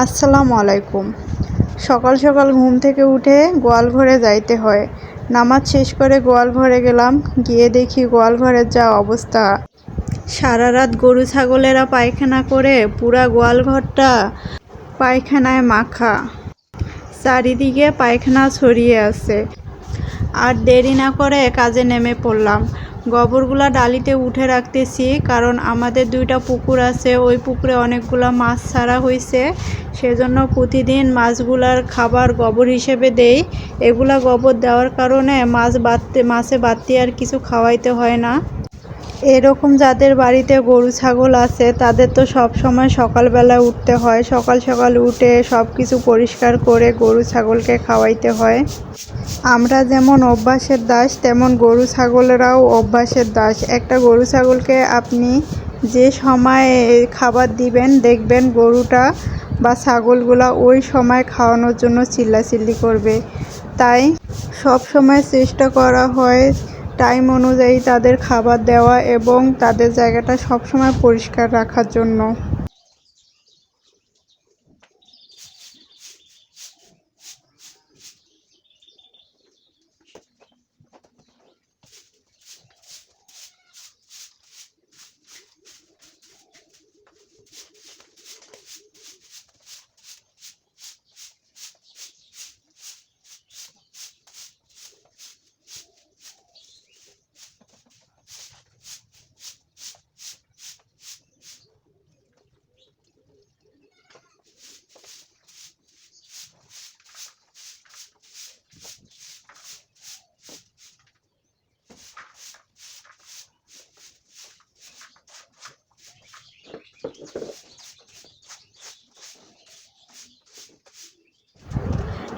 আসসালামু আলাইকুম। সকাল সকাল ঘুম থেকে উঠে গোয়াল ঘরে যাইতে হয়। নামাজ শেষ করে গোয়াল ঘরে গেলাম, গিয়ে দেখি গোয়াল ঘরের যা অবস্থা। সারা রাত গরু ছাগলেরা পায়খানা করে পুরা গোয়াল ঘরটা পায়খানায় মাখা। চারিদিকে পায়খানা ছড়িয়ে আছে। আর দেরি না করে কাজে নেমে পড়লাম। গোবরগুলা ডালিতে উঠে রাখতেছি, কারণ আমাদের দুইটা পুকুর আছে। ওই পুকুরে অনেকগুলা মাছ ছাড়া হয়েছে সেজন্য প্রতিদিন মাছগুলার খাবার গোবর হিসেবে দেই। এগুলা গোবর দেওয়ার কারণে মাছ বাড়তে, মাছে বাড়তি আর কিছু খাওয়াইতে হয় না। এরকম যাদের বাড়িতে গরু, ছাগল আছে, তাদের তো সব সময় সকালবেলা উঠতে হয়। সকাল সকাল উঠে সব কিছু পরিষ্কার করে গরু, ছাগলকে খাওয়াইতে হয়। আমরা যেমন অভ্যাসের দাস, তেমন গরু, ছাগলেরাও অভ্যাসের দাস। একটা গরু, ছাগলকে আপনি যে সময় খাবার দিবেন, দেখবেন গরুটা বা ছাগলগুলা ওই সময় খাওয়ানোর জন্য চিল্লাচিল্লি করবে। তাই সব সময় চেষ্টা করা হয় টাইম অনুযায়ী তাদের খাবার দেওয়া এবং তাদের জায়গাটা সবসময় পরিষ্কার রাখার জন্য।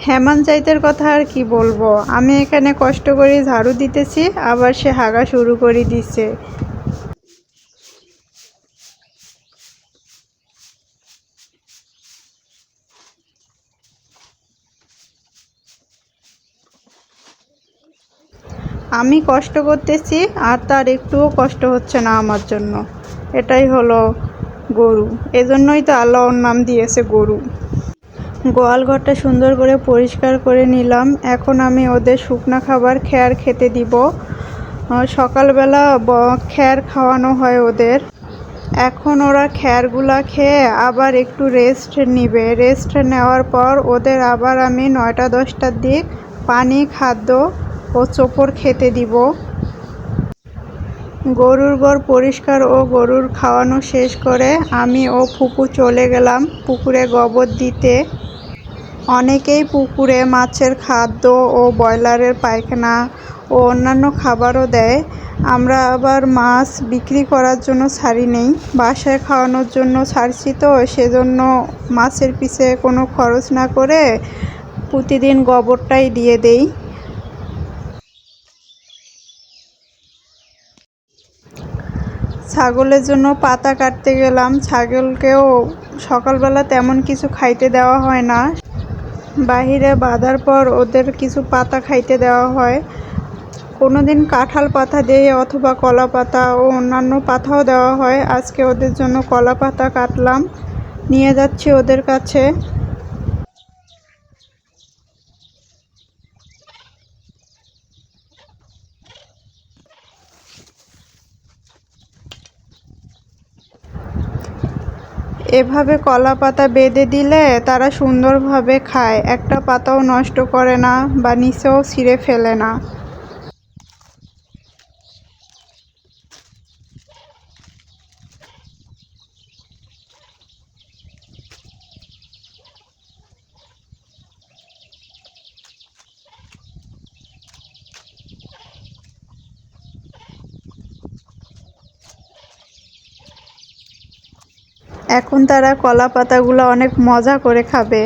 হেমান চাইতের কথা আর কি বলব? আমি এখানে কষ্ট করে ঝাড়ু দিতেছি, আবার সে হাগা শুরু করে দিছে। আমি কষ্ট করতেছি, আর তার একটুও কষ্ট হচ্ছে না আমার জন্য। এটাই হলো গরু। এজন্যই তো আল্লাহ ওর নাম দিয়েছে গরু। গোয়াল ঘরটা সুন্দর করে পরিষ্কার করে নিলাম। এখন আমি ওদের শুকনা খাবার খ্যার খেতে দিব। সকালবেলা খ্যার খাওয়ানো হয় ওদের। এখন ওরা খ্যারগুলা খেয়ে আবার একটু রেস্ট নিবে। রেস্ট নেওয়ার পর ওদের আবার আমি নয়টা দশটার দিক পানি, খাদ্য ও চোপড় খেতে দিব। গরুর ঘর পরিষ্কার ও গরুর খাওয়ানো শেষ করে আমি ও ফুপু চলে গেলাম পুকুরে গোবর দিতে। অনেকেই পুকুরে মাছের খাদ্য ও ব্রয়লারের পায়খানা ও অন্যান্য খাবারও দেয়। আমরা আবার মাছ বিক্রি করার জন্য ছাড়ি নেই। বাসায় খাওয়ানোর জন্য ছাড়ছি তো, সেজন্য মাছের পিছে কোনো খরচ না করে প্রতিদিন গোবরটাই দিয়ে দেই। ছাগলের জন্য পাতা কাটতে গেলাম। ছাগলকেও সকালবেলা তেমন কিছু খাইতে দেওয়া হয় না। বাহিরে বাঁধার পর ওদের কিছু পাতা খাইতে দেওয়া হয়। কোনো দিন কাঁঠাল পাতা দিয়ে অথবা কলা পাতা ও অন্যান্য পাতাও দেওয়া হয়। আজকে ওদের জন্য কলা পাতা কাটলাম। নিয়ে যাচ্ছি ওদের কাছে। এভাবে কলা পাতা বেঁধে দিলে তারা সুন্দরভাবে খায়। একটা পাতাও নষ্ট করে না বা নিচেও ছিঁড়ে ফেলে না। এখন তারা কলা পাতাগুলো অনেক মজা করে খাবে।